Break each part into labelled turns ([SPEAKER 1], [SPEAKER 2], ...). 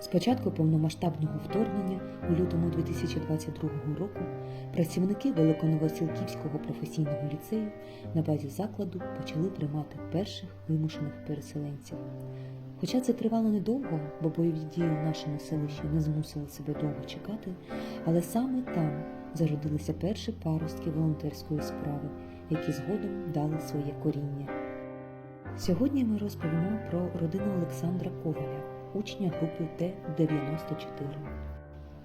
[SPEAKER 1] З початку повномасштабного вторгнення у лютому 2022 року працівники Великоновосілківського професійного ліцею на базі закладу почали приймати перших вимушених переселенців. Хоча це тривало недовго, бо бойові дії у нашому селищі не змусили себе довго чекати, але саме там зародилися перші паростки волонтерської справи, які згодом дали своє коріння. Сьогодні ми розповімо про родину Олександра Коваля, учня групи Т-94.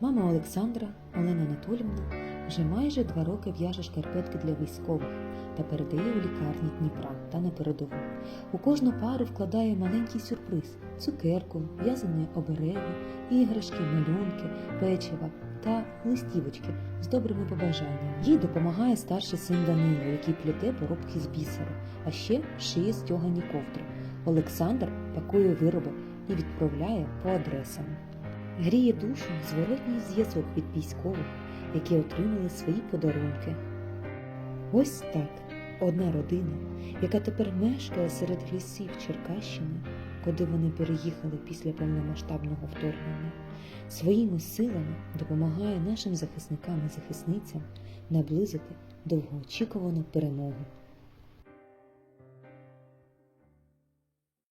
[SPEAKER 1] Мама Олександра, Олена Анатолівна, вже майже два роки в'яже шкарпетки для військових та передає у лікарні Дніпра та на передову. У кожну пару вкладає маленький сюрприз: цукерку, в'язані обереги, іграшки, малюнки, печива та листівочки з добрими побажаннями. Їй допомагає старший син Данило, який плете поробки з бісеру, а ще шиє стягані ковдри. Олександр пакує вироби і відправляє по адресам. Гріє душу зворотній зв'язок від військових, які отримали свої подарунки. Ось так одна родина, яка тепер мешкає серед лісів Черкащини, куди вони переїхали після повномасштабного вторгнення, своїми силами допомагає нашим захисникам і захисницям наблизити довгоочікувану перемогу.